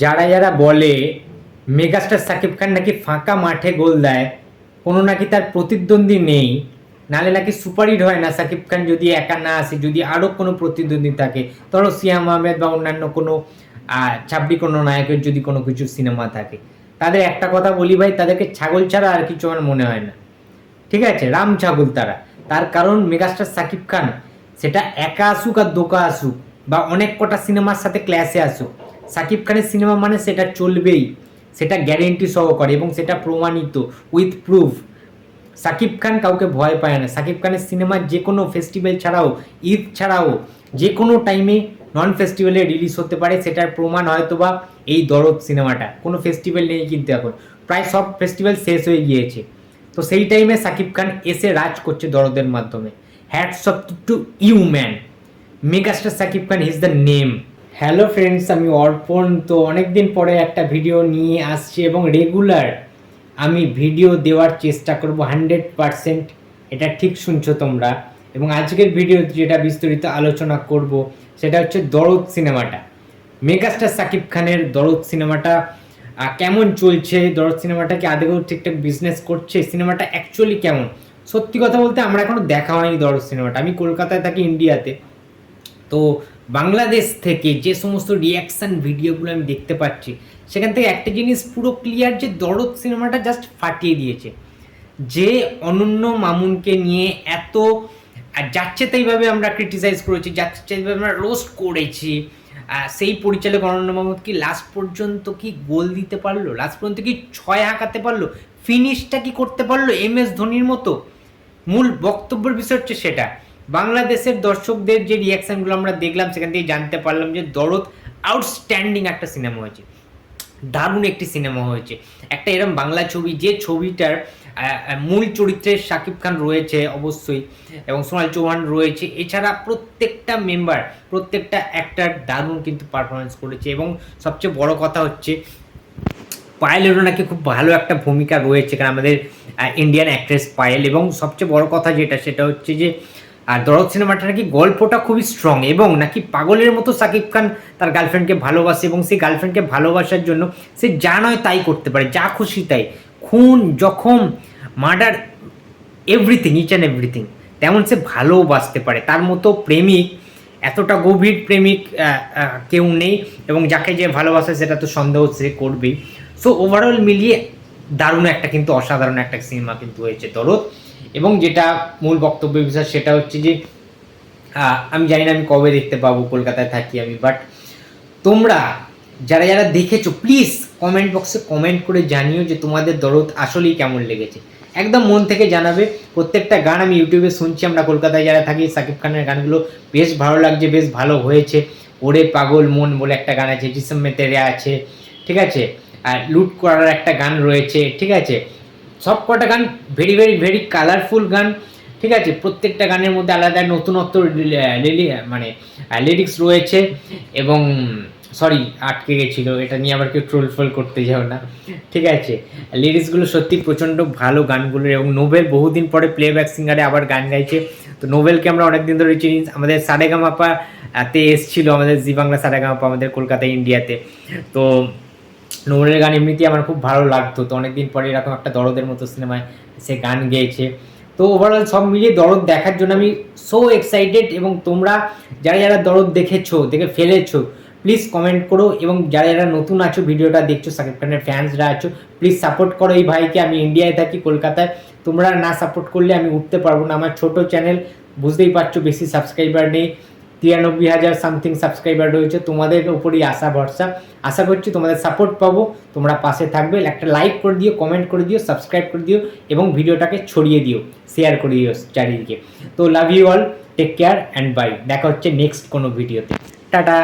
যারা যারা বলে মেগাস্টার সাকিব খান নাকি ফাঁকা মাঠে গোল দেয়, কোনো নাকি তার প্রতিদ্বন্দ্বী নেই, নালে নাকি সুপারহিট হয় না সাকিব খান যদি একা না আসে, যদি আরও কোনো প্রতিদ্বন্দ্বী থাকে? ধরো সিয়াম আহমেদ বা অন্যান্য কোনো ছাব্বি কোনো নায়কের যদি কোনো কিছু সিনেমা থাকে। তাদের একটা কথা বলি ভাই, তাদেরকে ছাগল ছাড়া আর কিছু আমার মনে হয় না। ঠিক আছে? রাম ছাগল তারা। তার কারণ মেগাস্টার সাকিব খান, সেটা একা আসুক আর দোকা আসুক, বা অনেক কটা সিনেমার সাথে ক্লাসে আসুক। সাকিব খানের সিনেমা মানে সেটা চলবেই, সেটা গ্যারেন্টি সহকারে এবং সেটা প্রমাণিত উইথ প্রুফ সাকিব খান কাউকে ভয় পায় না। সাকিব খানের সিনেমা যে কোনো ফেস্টিভ্যাল ছাড়াও, ঈদ ছাড়াও যে কোনো টাইমে নন ফেস্টিভ্যালে রিলিজ হতে পারে, সেটার প্রমাণ হয়তো বা এই দরদ সিনেমাটা। কোনো ফেস্টিভ্যাল নেই কিন্তু এখন। প্রায় সব ফেস্টিভ্যাল শেষ হয়ে গিয়েছে। তো সেই টাইমে সাকিব খান এসে রাজ করছে দরদের মাধ্যমে। Hats off to you man megastar Shakib Khan is the name hello friends আমি অর্পণ। তো অনেক দিন পরে একটা ভিডিও নিয়ে আসছি এবং রেগুলার আমি ভিডিও দেওয়ার চেষ্টা করব হান্ড্রেড পারসেন্ট এটা ঠিক শুনছো তোমরা। এবং আজকের ভিডিও যেটা বিস্তারিত আলোচনা করব, সেটা হচ্ছে দরদ সিনেমাটা। মেগাস্টার সাকিব খানের দরদ সিনেমাটা কেমন চলছে? দরদ সিনেমাটা কি আদৌ ঠিকঠাক বিজনেস করছে? সিনেমাটা অ্যাকচুয়ালি কেমন? সত্যি কথা বলতে আমরা এখনও দেখা হয়নি দরদ সিনেমাটা। আমি কলকাতায় থাকি, ইন্ডিয়াতে। তো বাংলাদেশ থেকে যে সমস্ত রিয়াকশান ভিডিওগুলো আমি দেখতে পাচ্ছি, সেখান থেকে একটা জিনিস পুরো ক্লিয়ার যে দরদ সিনেমাটা জাস্ট ফাটিয়ে দিয়েছে। যে অনন্য মামুনকে নিয়ে এত যাচ্ছে তাইভাবে আমরা ক্রিটিসাইজ করেছি যাচ্ছে তাইভাবে আমরা রোস্ট করেছি সেই পরিচালক অনন্য মামুদ কি লাস্ট পর্যন্ত কি গোল দিতে পারল? লাস্ট পর্যন্ত কি ছয় হাঁকাতে পারল? ফিনিশটা কি করতে পারল? এম এস ধোনির মতো? মূল বক্তব্যের বিষয় হচ্ছে সেটা। বাংলাদেশের দর্শকদের যে রিয়াকশানগুলো আমরা দেখলাম, সেখান থেকে জানতে পারলাম যে দরদ আউটস্ট্যান্ডিং একটা সিনেমা হয়েছে। দারুণ একটি সিনেমা হয়েছে। একটা এরকম বাংলা ছবি, যে ছবিটার মূল চরিত্রে শাকিব খান রয়েছে অবশ্যই, এবং সোনাল চৌহান রয়েছে। এছাড়া প্রত্যেকটা মেম্বার প্রত্যেকটা অ্যাক্টার দারুণ কিন্তু পারফরমেন্স করেছে। এবং সবচেয়ে বড় কথা হচ্ছে পায়েলেরও নাকি খুব ভালো একটা ভূমিকা রয়েছে, কারণ আমাদের ইন্ডিয়ান অ্যাক্ট্রেস পায়েল। এবং সবচেয়ে বড় কথা যেটা, সেটা হচ্ছে যে আর দরদ সিনেমাটা নাকি গল্পটা খুবই স্ট্রং এবং নাকি পাগলের মতো সাকিব খান তার গার্লফ্রেন্ডকে ভালোবাসে এবং সেই গার্লফ্রেন্ডকে ভালোবাসার জন্য সে যা নয় তাই করতে পারে, যা খুশি তাই। খুন, জখম, murder everything each and everything তেমন সে ভালোবাসতে পারে। তার মতো প্রেমিক, এতটা গভীর প্রেমিক কেউ নেই এবং যাকে যে ভালোবাসে সেটা তো সন্দেহ সে করবেই। সো ওভারঅল মিলিয়ে দারুণ একটা কিন্তু অসাধারণ একটা সিনেমা কিন্তু হয়েছে দরদ। এবং যেটা মূল বক্তব্য বিষয় সেটা হচ্ছে যে আমি জানি না আমি কবে দেখতে পাবো, কলকাতায় থাকি আমি বাট তোমরা যারা যারা দেখেছ প্লিজ কমেন্ট বক্সে কমেন্ট করে জানিও যে তোমাদের দরদ আসলেই কেমন লেগেছে। একদম মন থেকে জানাবে, প্রত্যেকটা গান আমি ইউটিউবে শুনছি, আমরা কলকাতায় যারা থাকি, সাকিব খানের গানগুলো বেশ ভালো লাগছে, বেশ ভালো হয়েছে। ওরে পাগল মন বলে একটা গান আছে, জিসম মেতেরে আছে, ঠিক আছে? আর লুট করার একটা গান রয়েছে, ঠিক আছে? সব কটা গান ভেরি ভেরি ভেরি কালারফুল গান, ঠিক আছে? প্রত্যেকটা গানের মধ্যে আলাদা নতুনত্ব মানে লিরিক্স রয়েছে এবং সরি আটকে গেছিল, এটা নিয়ে আবার কেউ ট্রোল ফোল করতে যাও না, ঠিক আছে? লিরিক্সগুলো সত্যি প্রচণ্ড ভালো গানগুলো এবং নোবেল বহুদিন পরে প্লেব্যাক সিঙ্গারে আবার গান গাইছে। তো নোবেলকে আমরা অনেকদিন ধরে চিনি, আমাদের সারেগামাপা তে এসছিল, আমাদের জি বাংলা সারেগামাপা, আমাদের কলকাতা, ইন্ডিয়াতে। তো নোবেলের গান এমনিতেই আমার খুব ভালো লাগতো। তো অনেকদিন পরে এরকম একটা দরদের মতো সিনেমায় সে গান গেয়েছে। তো ওভারঅল সব মিলিয়ে দরদ দেখার জন্য আমি সো এক্সাইটেড এবং তোমরা যারা যারা দরদ দেখেছ, দেখে ফেলেছো প্লিজ কমেন্ট করো এবং যারা যারা নতুন আছো, ভিডিওটা দেখছ সাকিব খানের ফ্যান্সরা আছো প্লিজ সাপোর্ট করো এই ভাইকে। আমি ইন্ডিয়ায় থাকি, কলকাতায়। তোমরা না সাপোর্ট করলে আমি উঠতে পারব না। আমার ছোট চ্যানেল বুঝতেই পারছ, বেশি সাবস্ক্রাইবার নেই। তিরানব্বই হাজার সামথিং সাবস্ক্রাইবার রয়েছে, তোমাদের উপরই আশা, ভরসা। আশা করছি তোমাদের সাপোর্ট পাবো। তোমরা পাশে থাকবে। একটা লাইক করে দিও কমেন্ট করে দিও সাবস্ক্রাইব করে দিও এবং ভিডিওটাকে ছড়িয়ে দিও শেয়ার করে দিও চারিদিকে। তো love you all take care and bye দেখা হচ্ছে নেক্সট কোনো ভিডিওতে টাটা।